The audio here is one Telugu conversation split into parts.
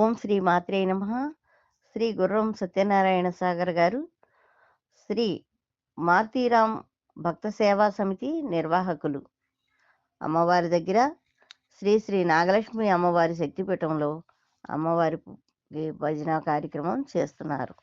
ఓం శ్రీ మాత్రే నమ. శ్రీ గుర్రం సత్యనారాయణ సాగర్ గారు. శ్రీ మాతీరామ్ భక్త సేవా సమితి నిర్వాహకులు. అమ్మవారి దగ్గర శ్రీ శ్రీ నాగలక్ష్మి అమ్మవారి శక్తిపీఠంలో అమ్మవారి భజన కార్యక్రమం చేస్తున్నారు.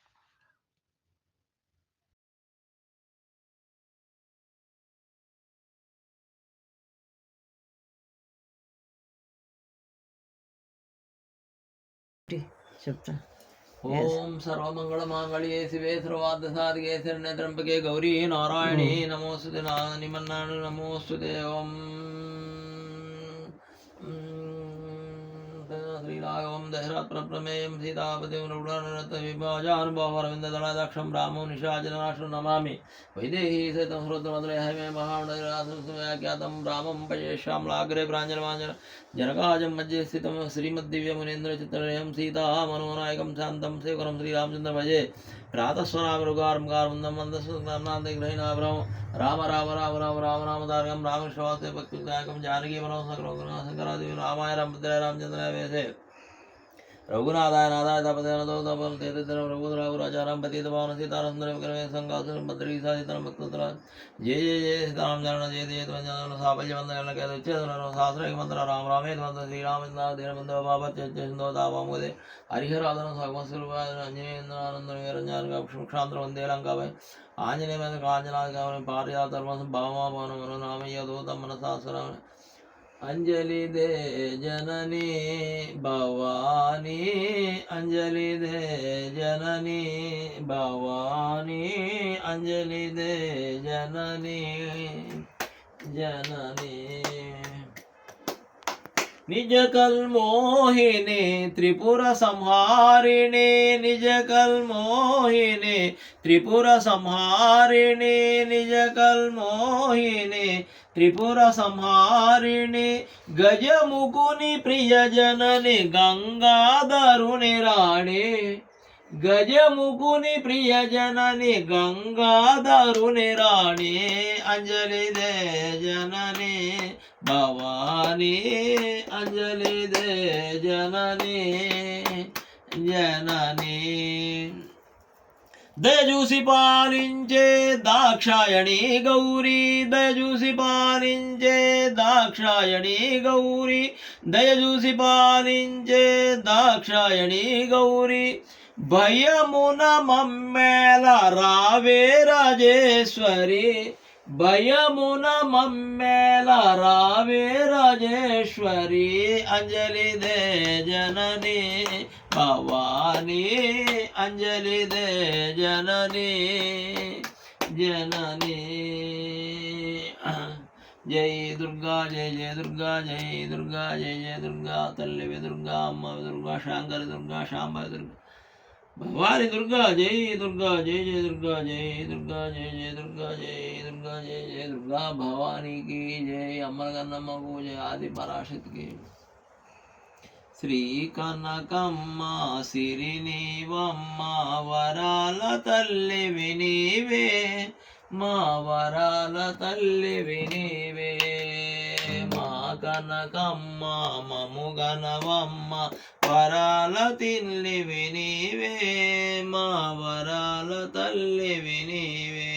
చెప్తా. ఓం సర్వమంగళమాంగళ్యే శివే సర్వార్థసాధికే శరణ్యత్రంబకే గౌరీ నారాయణి నమోస్తుతే నిమన్నాడు నమోస్తుతే ఓం. रूपम दशरत्न प्रमेयम सीतापतिम रुणरत विभाजानुभवरविन्ददलादक्षं रामो निशाजनराशं नमामि। वैदेही सहितं श्रोत्रमदलयहमे महाण्डरासंस्मयाख्यातं रामं पयेषां लाग्रे प्राञ्जलमाञ्जल जनकाजं मध्ये स्थितं श्रीमद्दिव्यमुनेन्द्रचित्रयं सीता मनोनायकं शान्तं सेवकरं श्रीरामचन्द्र भजे। प्रातस्वरामृगारमुगारमुन्दं मन्दस्वनान्तिग्रहिणाभ्रं राम राम राम राम राम रामदारकं भक्ति भक्तिदायकं जानकी मनोसकरो गुणासकरादि रामाय रामभद्राय रामचन्द्राय, वैसे। ರಘುನಾಥ ರಘು ರಾಜಾರಾಮ್ ಪತಿ ಭಾವನ ಸೀತಾರಾಮ ಸಂಘಾಸುರ ಭದ್ರಿ ಸಾಧಿತರ ಭಕ್ತುತರ ಜಯ ಜಯ ಜಯ ಸೀತಾರಾಮ ಚರಣ ಜಯ ಜಯ ಧ್ವಜನ ಸಾಫಲ್ಯ ಬಂಧನ ಕೇದ ವಿಚ್ಛೇದನ ಸಹಸ್ರೈಕ ಮಂತ್ರ ರಾಮ ರಾಮೇ ಧ್ವಂದ ಶ್ರೀರಾಮಚಂದ್ರ ದೀನಬಂಧ ಬಾಬತ್ಯಂದೋ ದಾವಾಮೋದೆ ಹರಿಹರಾಧನ ಸಹಸ್ವರೂಪ ಅಂಜನೇಂದ್ರ ಆನಂದ ನಿರಂಜನ ಕ್ಷಾಂತರ ಒಂದೇ ಲಂಕಾವೆ ಆಂಜನೇಯ ಕಾಂಜನಾಥ ಪಾರಿಜಾತ ಭಾಮ ಭಾವನ ರಾಮಯ್ಯ ದೂತ ಮನಸಾಸರ అంజలి దే జనని భవానీ అంజలి దే జనని భవానీ అంజలి దే జనని జనని. నిజ కల్మోహిని త్రిపుర సంహారిణి నిజ కల్మోహిని త్రిపుర సంహారిణి నిజ కల్మోహిని త్రిపుర సంహారిణి. గజముకుని ప్రియజనని గంగాధరుని రాణి. గజముకుని ప్రియజనని గంగాధరుని రాణి అంజలి దే జనని భవాని అంజలి దే జనని జనని. దయచూసి పాలించే దాక్షాయణి గౌరీ దయచూసి పాలించే దాక్షాయణి గౌరీ దయచూసి పాలించే దాక్షాయణి గౌరీ. భయమున మమ్మేల రావే రాజేశ్వరి. భయమున మమ్మేల రావే రాజేశ్వరి. అంజలి దే జనని భవానీ అంజలి దే జనని జనని. జై దుర్గా జై జయ దుర్గా జై దుర్గా జై జయ దుర్గా. తల్లి దుర్గా అమ్మ దుర్గా శాంకరి దుర్గా శాంబ దుర్గా. భవాని దుర్గా జై దుర్గా జై జయ దుర్గా జై దుర్గా జై జయ దుర్గా జై దుర్గా జయ జయ దుర్గా. భవానీకి జై అమ్మగన్నమ్మకు జయ ఆది పరాశక్తికి శ్రీ కనకమ్మ సిరినీవమ్మ వరాల తల్లి వినీవే మా వరాల తల్లి వినీవే. కనకమ్మ మము గనవమ్మ వరాల తిల్లి వినివే మా వరాల తల్లి వినివే.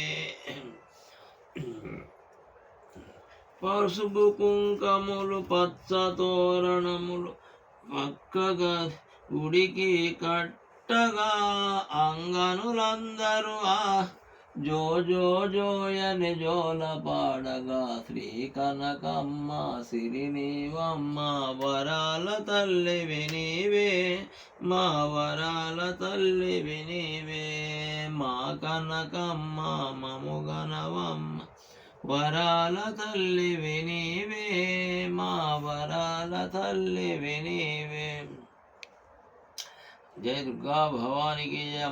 పసుపు కుంకములు పచ్చ తోరణములు పక్కగా గుడికి కట్టగా అంగనులందరూ ఆ జో జో జోయని జోల పాడగా శ్రీ కనకమ్మ సిరి నీవమ్మ వరాల తల్లి వినివే మా వరాల తల్లి వినివే మా కనకమ్మ మముగనవమ్మ వరాల తల్లి వినివే మా వరాల తల్లి వినివే. జయ దుర్గా భవానికి జయ